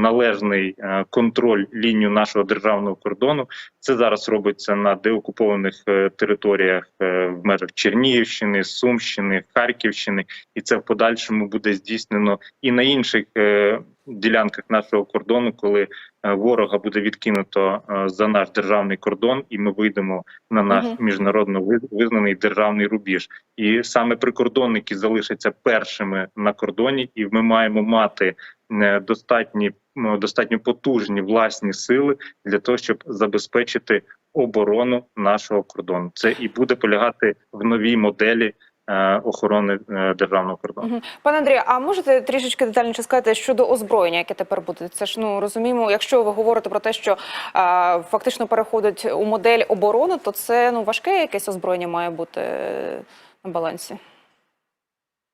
належний е, контроль лінію нашого державного кордону. Це зараз робиться на деокупованих е, територіях е, в межах Чернігівщини, Сумщини, Харківщини, і це в подальшому буде здійснено і на інших ділянках нашого кордону, коли е, ворога буде відкинуто е, за наш державний кордон, і ми вийдемо на наш міжнародно визнаний державний рубіж. І саме прикордонники залишаться першими на кордоні, і ми маємо мати е, достатні достатньо потужні власні сили для того, щоб забезпечити оборону нашого кордону. Це і буде полягати в новій моделі охорони е, державного кордону. Пане Андрію, а можете трішечки детальніше сказати щодо озброєння, яке тепер буде? Це ж ну розуміємо, якщо ви говорите про те, що а, фактично переходить у модель оборони, то це ну важке якесь озброєння має бути е, на балансі.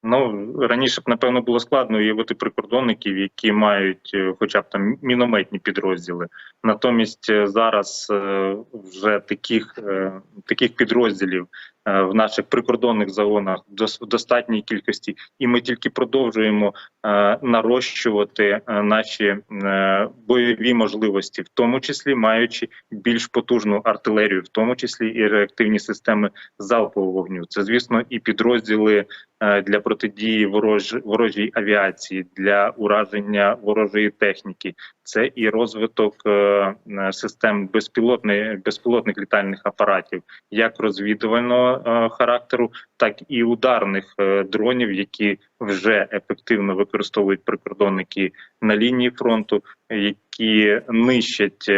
Ну раніше б напевно було складно уявити прикордонників, які мають е, хоча б там мінометні підрозділи. Натомість е, зараз е, вже таких, е, таких підрозділів е, в наших прикордонних загонах в достатній кількості, і ми тільки продовжуємо е, нарощувати е, наші е, бойові можливості, в тому числі маючи більш потужну артилерію, в тому числі і реактивні системи залпового вогню. Це звісно і підрозділи е, для протидії ворож, ворожій авіації, для ураження ворожої техніки. Це і розвиток е, е, систем безпілотних безпілотних літальних апаратів, як розвідувального е, характеру, так і ударних дронів, які вже ефективно використовують прикордонники на лінії фронту, які нищать.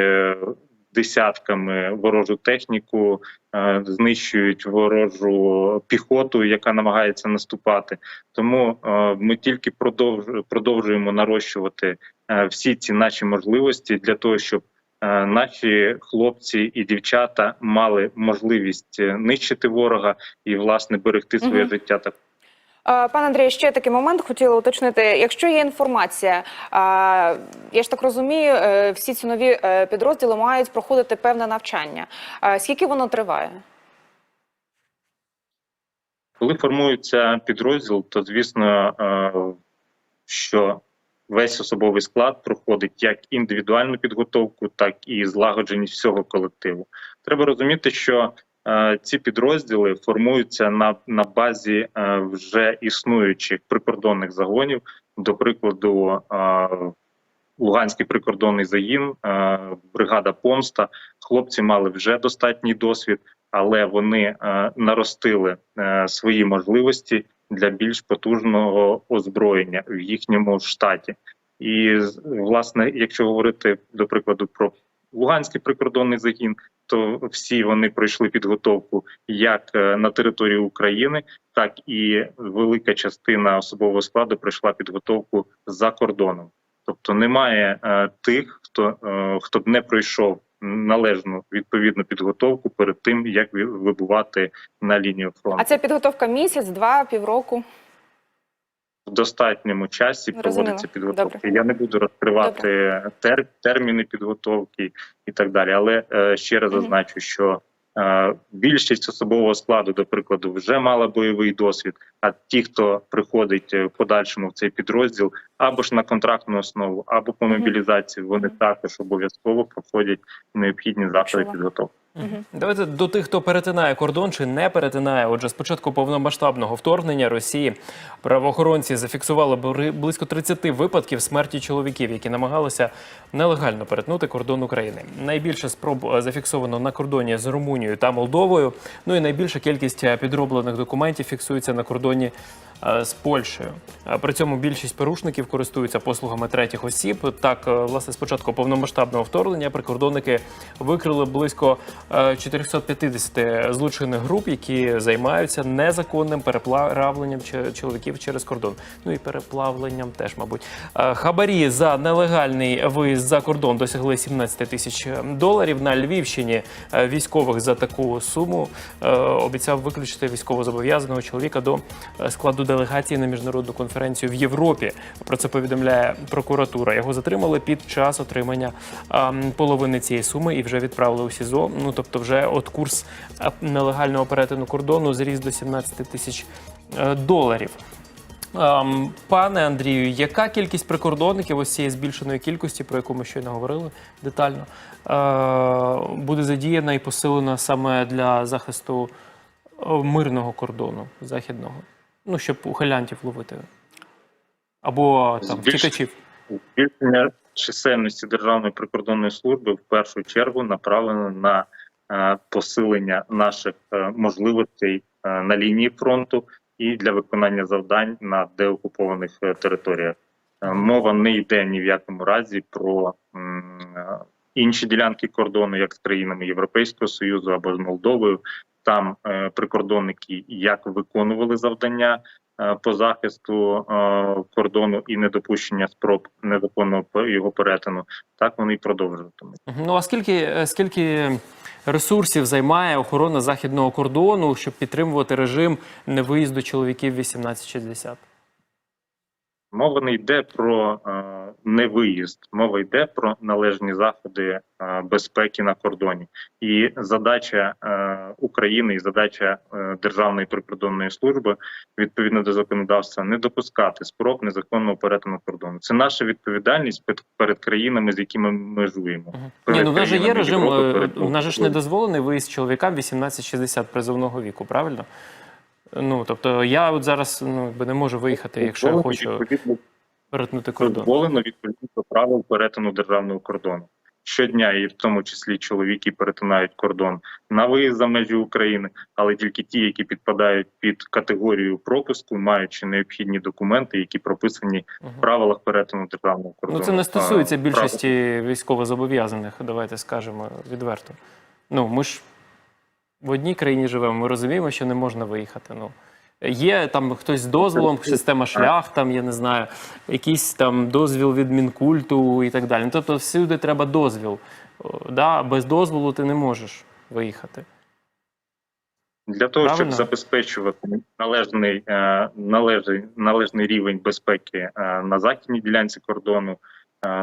Десятками ворожу техніку е, знищують ворожу піхоту, яка намагається наступати. Тому е, ми тільки продовж- продовжуємо нарощувати е, всі ці наші можливості для того, щоб наші хлопці і дівчата мали можливість нищити ворога і власне берегти своє Мгм. життя Пане Андрію, ще такий момент хотіла уточнити. Якщо є інформація, я ж так розумію, е, всі ці нові е, підрозділи мають проходити певне навчання. Е, Скільки воно триває? Коли формується підрозділ, то звісно, е, що весь особовий склад проходить як індивідуальну підготовку, так і злагодженість всього колективу. Треба розуміти, що е, ці підрозділи формуються на, на базі е, вже існуючих прикордонних загонів. До прикладу, е, Луганський прикордонний загін, е, бригада Помста. Хлопці мали вже достатній досвід, але вони е, наростили е, свої можливості для більш потужного озброєння в їхньому штаті. І власне, якщо говорити до прикладу про Луганський прикордонний загін, то всі вони пройшли підготовку як е, на території України, так і велика частина особового складу пройшла підготовку за кордоном. Тобто немає е, тих, хто е, хто б не пройшов належну відповідну підготовку перед тим, як вибувати на лінію фронту. А це підготовка місяць, два, півроку. В достатньому часі Розуміло. проводиться підготовка. Добре. Я не буду розкривати тер, терміни підготовки і так далі. Але е, ще раз зазначу, що е, більшість особового складу, до прикладу, вже мала бойовий досвід. А ті, хто приходить е, в подальшому в цей підрозділ, або ж на контрактну основу, або по мобілізації, вони також обов'язково проходять необхідні заходи підготовки. Мгм. Давайте до тих, хто перетинає кордон чи не перетинає. Отже, спочатку повномасштабного вторгнення Росії правоохоронці зафіксували близько 30 випадків смерті чоловіків, які намагалися нелегально перетнути кордон України. Найбільше спроб е, зафіксовано на кордоні з Румунією та Молдовою. Ну і найбільша кількість е, підроблених документів фіксується на кордоні е, з Польщею. При цьому більшість порушників користуються послугами третіх осіб. Так, е, власне, з початку повномасштабного вторгнення прикордонники викрили близько е, 450 злочинних груп, які займаються незаконним переплавленням чоловіків через кордон. Ну і переплавленням теж, мабуть. Е, Хабарі за нелегальний виїзд за кордон досягли 17 тисяч доларів. На Львівщині е, військових за таку суму е, обіцяв виключити військовозобов'язаного чоловіка до е, складу делегації на міжнародну конференцію в Європі. Про це повідомляє прокуратура. Його затримали під час отримання ем, половини цієї суми і вже відправили у СІЗО. Ну тобто, вже от курс е, нелегального перетину кордону зріс до 17 тисяч е, доларів. Ем, Пане Андрію, яка кількість прикордонників ось цієї збільшеної кількості, про яку ми щойно говорили детально, е, буде задіяна і посилена саме для захисту е, мирного кордону західного? Ну, щоб ухилянтів ловити? Або там Збільш- втікачів? Збільшення чисельності Державної прикордонної служби в першу чергу направлено на е, посилення наших е, можливостей е, на лінії фронту і для виконання завдань на деокупованих е, територіях. Е, Мова не йде ні в якому разі про е, інші ділянки кордону, як з країнами Європейського Союзу або з Молдовою. Там е, прикордонники як виконували завдання е, по захисту е, кордону і недопущення спроб незаконного його перетину, так вони і продовжуватимуть. Ну а скільки, скільки ресурсів займає охорона західного кордону, щоб підтримувати режим невиїзду чоловіків 1860? Мова не йде про е, невиїзд, мова йде про належні заходи е, безпеки на кордоні. І задача е, України і задача е, Державної прикордонної служби відповідно до законодавства не допускати спроб незаконного перетину кордону. Це наша відповідальність перед, перед країнами, з якими ми межуємо. Ні, ну в нас же є режим, в нас же ж не дозволений виїзд чоловікам 18-60 призовного віку, правильно? Ну, тобто я от зараз ну, якби не можу виїхати, якщо я хочу перетнути кордон. дозволено відповідно до правил перетину державного кордону. Щодня, і в тому числі чоловіки перетинають кордон на виїзд за межі України, але тільки ті, які підпадають під категорію пропуску, маючи необхідні документи, які прописані в правилах перетину державного кордону. Ну, це не стосується більшості військовозобов'язаних, давайте скажемо відверто. Ну, ми ж в одній країні живемо, ми розуміємо, що не можна виїхати. Ну, є там хтось з дозволом, система шлях, там, я не знаю, якийсь там дозвіл від Мінкульту і так далі. Ну, Тобто всюди треба дозвіл. Да? Без дозволу ти не можеш виїхати. Для того, Правильно? щоб забезпечувати належний, е, належний, належний рівень безпеки е, на західній ділянці кордону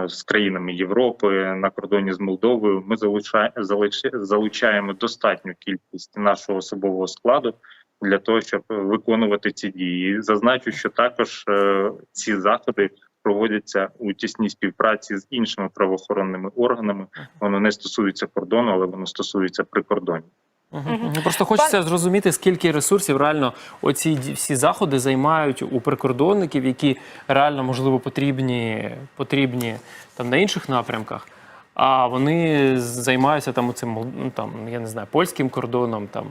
з країнами Європи на кордоні з Молдовою, ми залуча, залуча, залучаємо достатню кількість нашого особового складу для того, щоб виконувати ці дії. Зазначу, що також е, ці заходи проводяться у тісній співпраці з іншими правоохоронними органами. Воно не стосується кордону, але воно стосується прикордонів. Ну, Просто хочеться зрозуміти, скільки ресурсів реально оці всі заходи займають у прикордонників, які реально можливо потрібні, потрібні там на інших напрямках. А вони займаються там оцим, ну, там, я не знаю, польським кордоном, там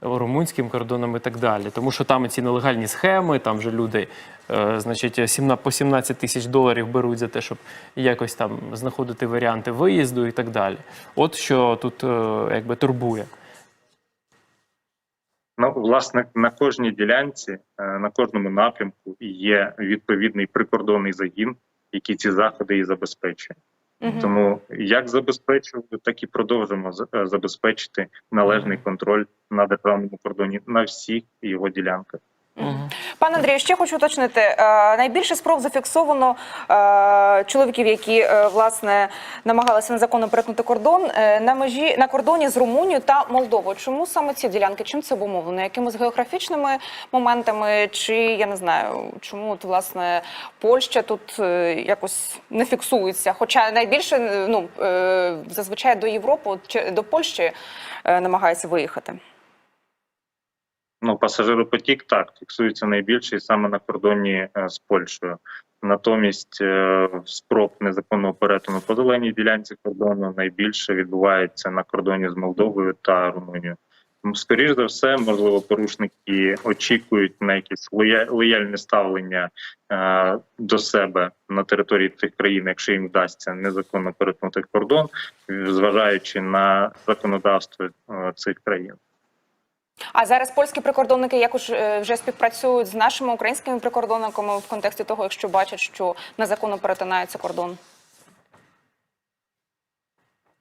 румунським кордоном і так далі. Тому що там ці нелегальні схеми, там вже люди, е, значить, сімна- по 17 тисяч доларів беруть за те, щоб якось там знаходити варіанти виїзду і так далі. От що тут е, якби турбує. Ну, власне, на кожній ділянці, е, на кожному напрямку є відповідний прикордонний загін, який ці заходи і забезпечує. Угу. Тому як забезпечувати, так і продовжимо е, забезпечити належний контроль на державному кордоні на всіх його ділянках. Мгм. Пане Андрію, ще хочу уточнити. е, Найбільше спроб зафіксовано е, чоловіків, які е, власне намагалися незаконно перетнути кордон на межі на кордоні з Румунією та Молдовою. Чому саме ці ділянки? Чим це обумовлено? Якимись географічними моментами? Чи я не знаю, чому от власне Польща тут якось не фіксується? Хоча найбільше ну зазвичай до Європи чи до Польщі намагається виїхати. Ну, пасажиропотік так фіксується найбільше саме на кордоні е, з Польщею. Натомість е, спроб незаконного перетину по зеленій ділянці кордону найбільше відбувається на кордоні з Молдовою та Румунією. Тому, Скоріш за все, можливо, порушники очікують на якесь лоя- лояльне ставлення е, до себе на території тих країн, якщо їм вдасться незаконно перетнути кордон, зважаючи на законодавство цих країн. А зараз польські прикордонники якось е, вже співпрацюють з нашими українськими прикордонниками в контексті того, якщо бачать, що незаконно перетинається кордон.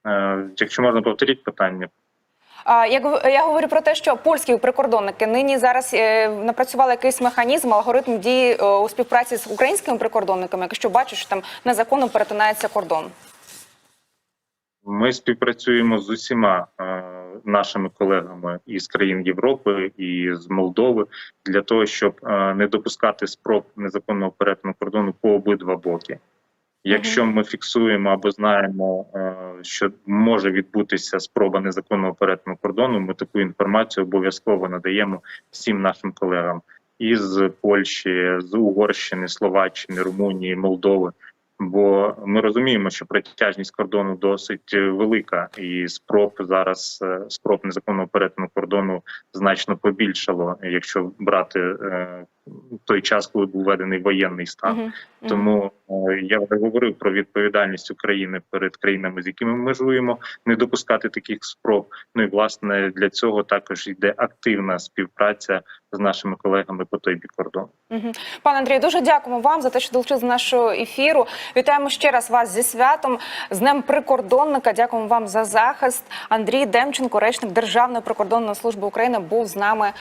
Е, Якщо можна повторіть питання, А я, говорю про те, що польські прикордонники нині зараз е, напрацювали якийсь механізм, алгоритм дії у співпраці з українськими прикордонниками, якщо бачать, що там незаконно перетинається кордон. Ми співпрацюємо з усіма нашими колегами із країн Європи і з Молдови для того, щоб е, не допускати спроб незаконного перетину кордону по обидва боки. Якщо ми фіксуємо або знаємо, е, що може відбутися спроба незаконного перетину кордону, ми таку інформацію обов'язково надаємо всім нашим колегам із Польщі, з Угорщини, Словаччини, Румунії, Молдови. Бо ми розуміємо, що протяжність кордону досить е, велика, і спроб зараз е, спроб незаконного перетину кордону значно побільшало, якщо брати е, той час, коли був введений воєнний стан. Мгм. Мгм. Тому е, я вже говорив про відповідальність України перед країнами, з якими ми межуємо, не допускати таких спроб. Ну і власне для цього також йде активна співпраця з нашими колегами по той бік кордону. Мгм. Пане Андрію, дуже дякуємо вам за те, що долучилися до нашого ефіру. Вітаємо ще раз вас зі святом, з Днем прикордонника. Дякуємо вам за захист. Андрій Демченко, речник Державної прикордонної служби України, був з нами.